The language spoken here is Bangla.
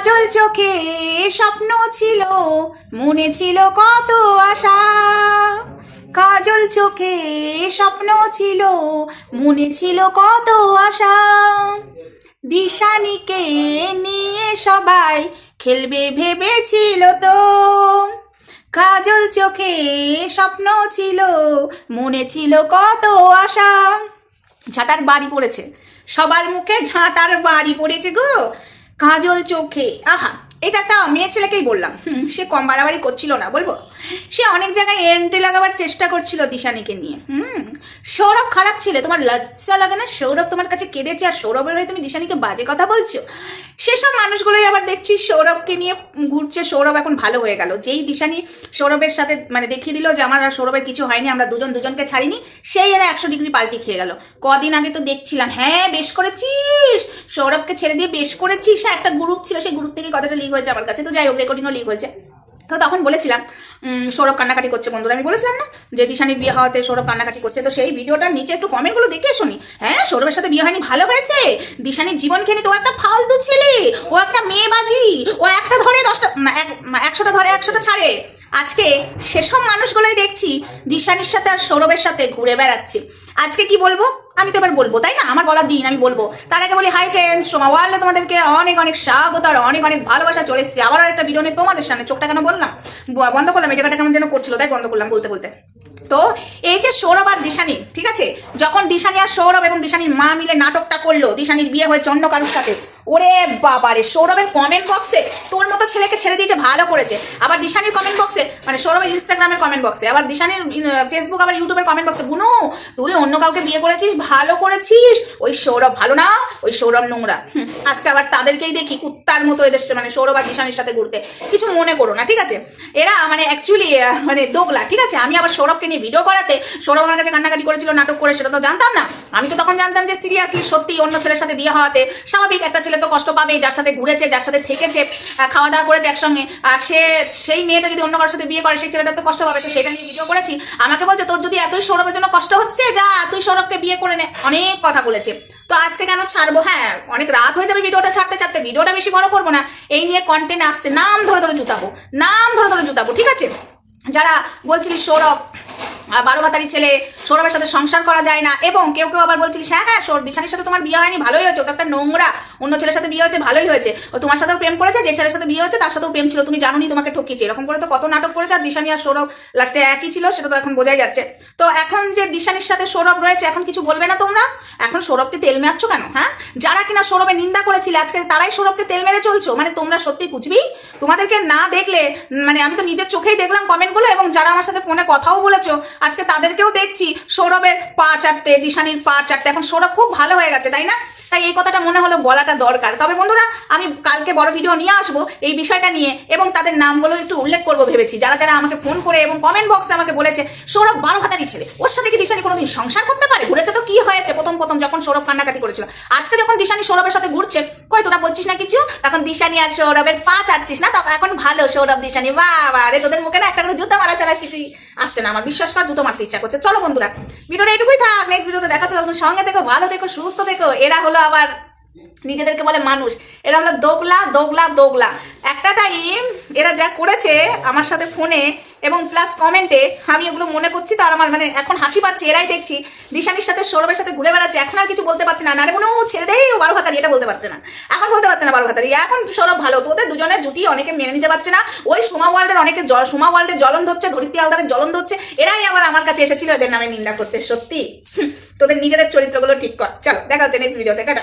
কাজল চোখে স্বপ্ন ছিল, মনে ছিল কত আশা। কাজল চোখে স্বপ্ন ছিল, মনে ছিল কত আশা। দিশানিকে নিয়ে সবাই খেলবে ভেবেছিল তো। কাজল চোখে স্বপ্ন ছিল, মনে ছিল কত আশা। ঝাঁটার বাড়ি পড়েছে। সবার মুখে ঝাঁটার বাড়ি পড়েছে গো। কাজল চোখে আহা। এটা একটা মেয়ে ছেলেকেই বললাম। হুম, সে কম বাড়াবাড়ি করছিল না বলব? সে অনেক জায়গায় এন্ট্রি লাগাবার চেষ্টা করছিল দিশানিকে নিয়ে। হুম সৌরভ খারাপ ছেলে তোমার লজ্জা লাগে না? সৌরভ তোমার কাছে কেঁদেছে আর সৌরভের হয়ে তুমি দিশানিকে বাজে কথা বলছো? সেসব মানুষগুলোই আবার দেখছি সৌরভকে নিয়ে ঘুরছে। সৌরভ এখন ভালো হয়ে গেল। যেই দিশানি সৌরভের সাথে মানে দেখিয়ে দিল যে আমার আর সৌরভের কিছু হয়নি আমরা দুজন দুজনকে ছাড়িনি। সেই এরা একশো ডিগ্রি পাল্টি খেয়ে গেল। কদিন আগে তো দেখছিলাম হ্যাঁ বেশ করেছিস। সৌরভকে ছেড়ে দিয়ে বেশ করেছিস। একটা গ্রুপ ছিল সেই গ্রুপ থেকে কথাটা লিক হয়েছে আমার কাছে, তো যাই হোক রেকর্ডিংও লিক হয়েছে। তো তখন বলেছিলাম সৌরভ কান্নাকাটি করছে বন্ধুরা। আমি বলেছিলাম না যে দিশানির বিয়ে হওয়াতে সৌরভ কান্নাকাটি করছে, তো সেই ভিডিওটার নিচে একটু কমেন্টগুলো দেখে শুনি। হ্যাঁ সৌরভের সাথে বিয়ে হয়নি, ভালো হয়েছে। দিশানির জীবন খেয়ে তো ও একটা ফালতু ছেলে, ও একটা মেয়েবাজি, ও একটা ধরে দশটা এক- একশোটা ধরে, একশোটা ছাড়ে। আজকে সেসব মানুষগুলোই দেখছি, দিশানির সাথে আর সৌরভের সাথে ঘুরে বেড়াচ্ছে। আজকে কি বলব? আমি তো এবার বলব, তাই না? আমার বলার দিন, আমি বলব। তার আগে বলি হাই ফ্রেন্ডস সোমা ওয়ার্ল্ডে তোমাদেরকে অনেক অনেক স্বাগত আর অনেক অনেক ভালোবাসা চলে এসেছে। আবার একটা ভিডিও নিয়ে তোমাদের সামনে চোখটা কেন বললাম? বন্ধ করলাম, এই জায়গাটা কেমন যেন করছিল, তাই বন্ধ করলাম বলতে বলতে। তো এই যে সৌরভ আর দিশানি, ঠিক আছে? যখন দিশানি আর সৌরভ এবং দিশানির মা মিলে নাটকটা করল, দিশানির বিয়ে হয়েছে অন্য কারোর সাথে, ওরে বাবারে, সৌরভের কমেন্ট বক্সে তোর মতো ছেলেকে ছেড়ে দিয়েছে ভালো করেছে, আবার দিশানির কমেন্ট বক্সে মানে সৌরভের ইনস্টাগ্রামের কমেন্ট বক্সে আবার দিশানির ফেসবুক আবার ইউটিউবের কমেন্ট বক্সে বুনু, তুই অন্য কাউকে বিয়ে করেছিস, ভালো করেছিস, ওই সৌরভ ভালো না, ওই সৌরভ নোংরা। আজকে আবার তাদেরকেই দেখি কুত্তার মতো এদের মানে সৌরভ আর দিশানির সাথে ঘুরতে। কিছু মনে করো না, ঠিক আছে? এরা মানে অ্যাকচুয়ালি মানে দোগলা, ঠিক আছে? আমি আবার সৌরভকে নিয়ে ভিডিও করাতে সৌরভ আমার কাছে কান্নাকাটি করেছিল, নাটক করে সেটা তো জানতাম না। আমি তো তখন জানতাম যে সিরিয়াসলি সত্যি অন্য ছেলের সাথে বিয়ে হওয়াতে স্বাভাবিক একটা ছেলে তো কষ্ট পাবে যার সাথে ঘুরেছে, যার সাথে থেকেছে খাওয়া দাওয়া করেছে একসঙ্গে। আর সে, সেই মেয়েটা যদি অন্য কারোর সাথে বিয়ে করে, সেই ছেলেটা তো কষ্ট পাবে। তো সেটা নিয়ে ভিডিও করেছি। আমাকে বলছে, তোর যদি এতই সৌরভের জন্য কষ্ট হচ্ছে, যা, তুই সৌরভকে বিয়ে করে নে। অনেক কথা বলেছে। তো আজকে কেন ছাড়বো? হ্যাঁ অনেক রাত হয়ে যাবে ভিডিওটা ছাড়তে ছাড়তে। ভিডিওটা বেশি বড় করব না। এই নিয়ে কন্টেন্ট আসছে, নাম ধরে ধরে জুতাবো, নাম ধরে ধরে জুতাবো, ঠিক আছে? যারা বলছিলি সৌরভ বারো ভাতারি ছেলে সৌরভের সাথে সংসার করা যায় না। এবং কেউ কেউ আবার বলছিলিস হ্যাঁ হ্যাঁ সৌর, দিশানির সাথে তোমার বিয়ে হয়নি, ভালোই হয়েছে, ও তো একটা নোংরা। অন্য ছেলের সাথে বিয়ে হয়েছে, ভালোই হয়েছে। ও তোমার সাথেও প্রেম করেছে, যে ছেলের সাথে বিয়ে হয়েছে, তার সাথেও প্রেম ছিল, তুমি জানোনি তোমাকে ঠকিয়েছে। এরকম করে তো কত নাটক করেছে, আর দিশানি আর সৌরভ লাস্টে একই ছিল, সেটা তো এখন বোঝাই যাচ্ছে। তো এখন যে দিশানির সাথে সৌরভ রয়েছে, এখন কিছু বলবে না তোমরা? এখন সৌরভকে তেল মেয়াচ্ছ কেন হ্যাঁ? যারা কিনা সৌরভের নিন্দা করেছিলে, আজকে তারাই সৌরভকে তেল মেরে চলছো? মানে তোমরা সত্যি কুচবি তোমাদেরকে না দেখলে মানে আমি তো নিজের চোখেই দেখলাম কমেন্টগুলো এবং যারা আমার সাথে ফোনে কথাও বলেছ আজকে তাদেরকেও দেখছি সৌরভের পা চাটতে দিশানির পা চাটতে এখন সৌরভ খুব ভালো হয়ে গেছে, তাই না? তাই এই কথাটা মনে হলো বলাটা দরকার। তবে বন্ধুরা, আমি কালকে বড় ভিডিও নিয়ে আসব এই বিষয়টা নিয়ে এবং তাদের নামগুলো একটু উল্লেখ করব ভেবেছি। যারা যারা আমাকে ফোন করে এবং কমেন্ট বক্সে আমাকে বলেছে, সৌরভ বারো হাতারি ছেলে, ওর সাথে কি দিশানি কোনোদিন সংসার করতে পারে? ঘুরেছে তো কি হয়েছে? প্রথম প্রথম যখন সৌরভ কান্নাকাটি করেছিল। আজকে যখন দিশানি সৌরভের সাথে ঘুরছে কই, তোরা বলছিস না কিছু? তখন দিশানি আর সৌরভের পা চাটছিস না? তখন এখন ভালো, সৌরভ, দিশানি। বাবা রে, তোদের মুখে না একটা করে জুতো মারা ছাড়া কিছুই আসছে না, আমার বিশ্বাস কর, জুতো মারতে ইচ্ছা করছে। চলো বন্ধুরা, ভিডিওটা এটুকুই থাক। নেক্সট ভিডিওতে দেখাতে তখন সঙ্গে দেখো ভালো দেখো সুস্থ দেখো এরা হলো আবার নিজেদেরকে বলে মানুষ। এরা হলো দোগলা দোগলা দোগলা। একটা টাইম এরা যা করেছে আমার সাথে ফোনে এবং প্লাস কমেন্টে আমি ওগুলো মনে করছি, তো আর আমার মানে এখন হাসি পাচ্ছে, এরাই দেখছি। দিশানির সাথে, সৌরভের সাথে ঘুরে বেড়াচ্ছে, এখন আর কিছু বলতে পারছে না। নারে মনে ও ছেড়ে দেয় ও বারো ভাতারি এটা বলতে পারছে না। এখন বলতে পারছে না বারো ভাতারি এখন সৌরভ ভালো তো ওদের দুজনের জুটি অনেকে মেনে নিতে পারছে না। ওই সোমা ওয়ার্ল্ডের অনেকে জল সোমা ওয়ার্ল্ডের জ্বলন ধরছে, ধরিত্রী আলদারের জ্বলন ধরছে। এরাই আবার আমার কাছে এসেছিল এদের নামে নিন্দা করতে, সত্যি। তোদের নিজেদের চরিত্রগুলো ঠিক কর। চলো, দেখা হচ্ছে নেক্সট ভিডিওতে কাটা